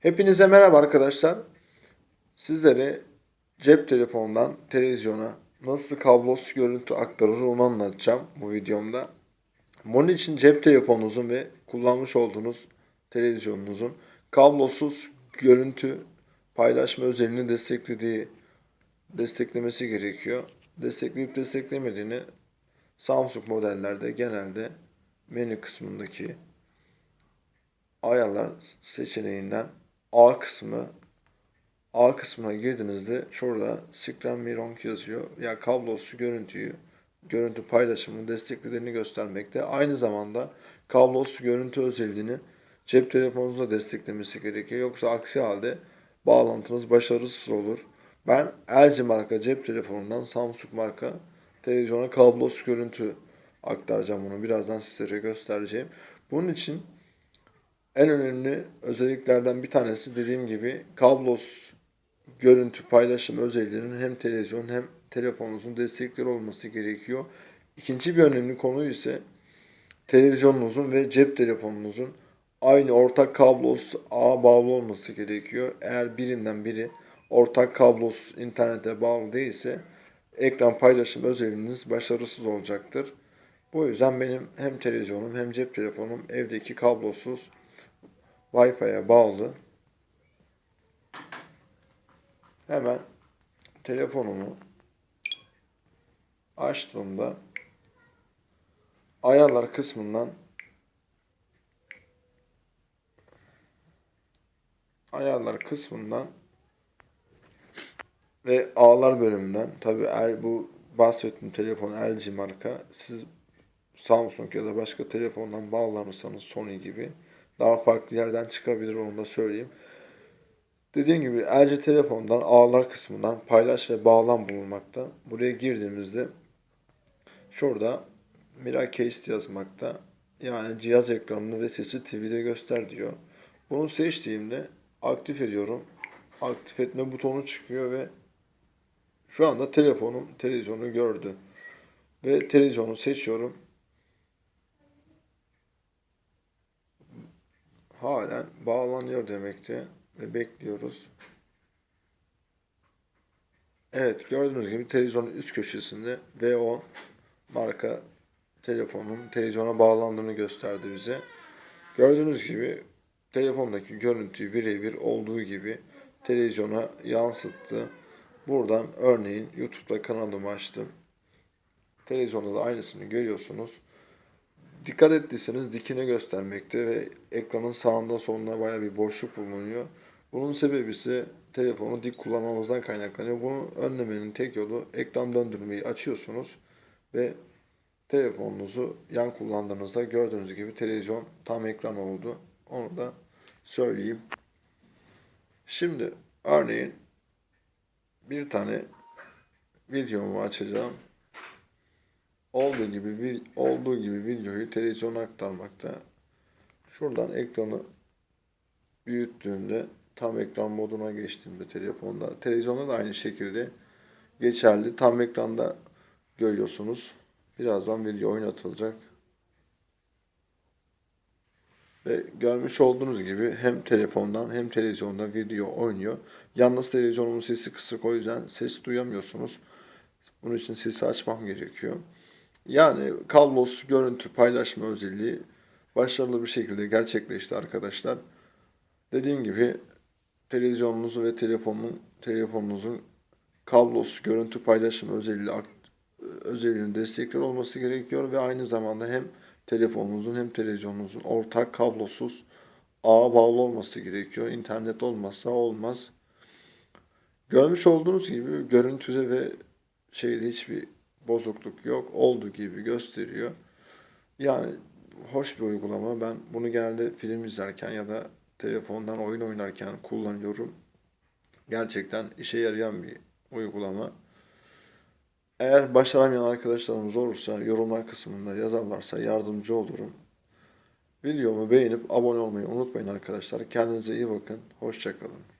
Hepinize merhaba arkadaşlar. Sizlere cep telefonundan televizyona nasıl kablosuz görüntü aktarılır onu anlatacağım bu videomda. Bunun için cep telefonunuzun ve kullanmış olduğunuz televizyonunuzun kablosuz görüntü paylaşma özelliğini desteklediği desteklemesi gerekiyor. Destekleyip desteklemediğini Samsung modellerde genelde menü kısmındaki ayarlar seçeneğinden A kısmı A kısmına girdiğinizde şurada Screen Mirror yazıyor. Ya kablosuz görüntüyü, görüntü paylaşımını desteklediğini göstermekte. Aynı zamanda kablosuz görüntü özelliğini cep telefonunuzda desteklemesi gerekiyor. Yoksa aksi halde bağlantınız başarısız olur. Ben LG marka cep telefonundan Samsung marka televizyona kablosuz görüntü aktaracağım bunu. Birazdan sizlere göstereceğim. Bunun için en önemli özelliklerden bir tanesi dediğim gibi kablosuz görüntü paylaşım özelliğinin hem televizyon hem telefonunuzun destekleri olması gerekiyor. İkinci bir önemli konu ise televizyonunuzun ve cep telefonunuzun aynı ortak kablosuz ağa bağlı olması gerekiyor. Eğer birinden biri ortak kablosuz internete bağlı değilse ekran paylaşım özelliğiniz başarısız olacaktır. Bu yüzden benim hem televizyonum hem cep telefonum evdeki kablosuz Wi-Fi'ye bağlı. Hemen telefonumu açtığımda ayarlar kısmından ayarlar kısmından ve ağlar bölümünden tabi bu bahsettiğim telefon LG marka siz Samsung ya da başka telefondan bağlanırsanız Sony gibi daha farklı yerden çıkabilir onu da söyleyeyim. Dediğim gibi LG telefondan ağlar kısmından paylaş ve bağlan bulunmakta. Buraya girdiğimizde şurada Mira Case yazmakta. Yani cihaz ekranını ve sesi TV'de göster diyor. Bunu seçtiğimde aktif ediyorum. Aktif etme butonu çıkıyor ve şu anda telefonum televizyonu gördü. Ve televizyonu seçiyorum. Halen bağlanıyor demekte ve bekliyoruz. Evet gördüğünüz gibi televizyonun üst köşesinde V10 marka telefonun televizyona bağlandığını gösterdi bize. Gördüğünüz gibi telefondaki görüntüyü birebir olduğu gibi televizyona yansıttı. Buradan örneğin YouTube'da kanalımı açtım. Televizyonda da aynısını görüyorsunuz. Dikkat ettiyseniz dikine göstermekte ve ekranın sağında solunda baya bir boşluk bulunuyor. Bunun sebebi ise telefonu dik kullanmamızdan kaynaklanıyor. Bunu önlemenin tek yolu ekran döndürmeyi açıyorsunuz ve telefonunuzu yan kullandığınızda gördüğünüz gibi televizyon tam ekran oldu. Onu da söyleyeyim. Şimdi örneğin bir tane videomu açacağım olduğu gibi olduğu gibi videoyu televizyona aktarmakta. Şuradan ekranı büyüttüğümde tam ekran moduna geçtiğimde telefonda televizyonda da aynı şekilde geçerli. Tam ekranda görüyorsunuz. Birazdan video oynatılacak. Ve görmüş olduğunuz gibi hem telefondan hem televizyonda video oynuyor. Yalnız televizyonumun sesi kısık o yüzden ses duyamıyorsunuz. Bunun için sesi açmam gerekiyor. Yani kablosuz görüntü paylaşma özelliği başarılı bir şekilde gerçekleşti arkadaşlar. Dediğim gibi televizyonunuzu ve telefonun telefonunuzun kablosuz görüntü paylaşım özelliği özelliğinin destekli olması gerekiyor ve aynı zamanda hem telefonunuzun hem televizyonunuzun ortak kablosuz ağa bağlı olması gerekiyor. İnternet olmazsa olmaz. Görmüş olduğunuz gibi görüntüde ve şeyde hiçbir bozukluk yok. Olduğu gibi gösteriyor. Yani hoş bir uygulama. Ben bunu genelde film izlerken ya da telefondan oyun oynarken kullanıyorum. Gerçekten işe yarayan bir uygulama. Eğer başaramayan arkadaşlarımız olursa yorumlar kısmında yazarlarsa yardımcı olurum. Videomu beğenip abone olmayı unutmayın arkadaşlar. Kendinize iyi bakın. Hoşçakalın.